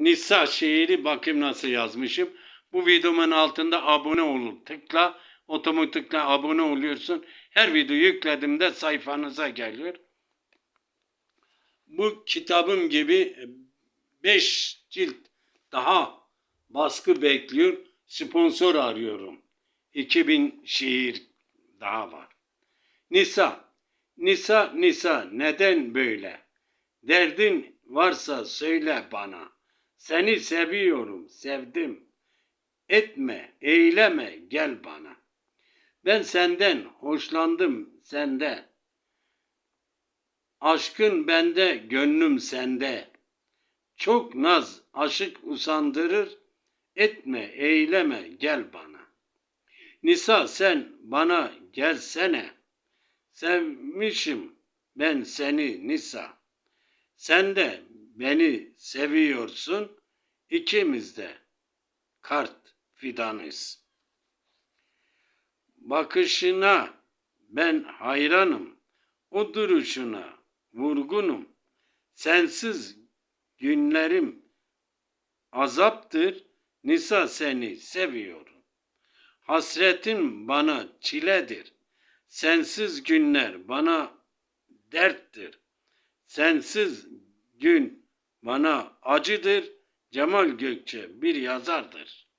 Nisa şiiri bakayım nasıl yazmışım. Bu videomun altında abone ol. Tıkla otomatikle abone oluyorsun. Her video yüklediğimde sayfanıza geliyor. Bu kitabım gibi 5 cilt daha baskı bekliyor. Sponsor arıyorum. 2000 şiir daha var. Nisa, Nisa, Nisa neden böyle? Derdin varsa söyle bana. Seni seviyorum, sevdim. Etme, eyleme, gel bana. Ben senden hoşlandım sende. Aşkın bende, gönlüm sende. Çok naz, aşık usandırır. Etme, eyleme, gel bana. Nisa sen bana gelsene. Sevmişim ben seni Nisa. Sen de beni seviyorsun. İkimiz de kart fidanız. Bakışına ben hayranım. O duruşuna vurgunum. Sensiz günlerim azaptır. Nisa seni seviyorum. Hasretin bana çiledir. Sensiz günler bana derttir. Sensiz gün bana acıdır. Cemal Gökçe bir yazardır.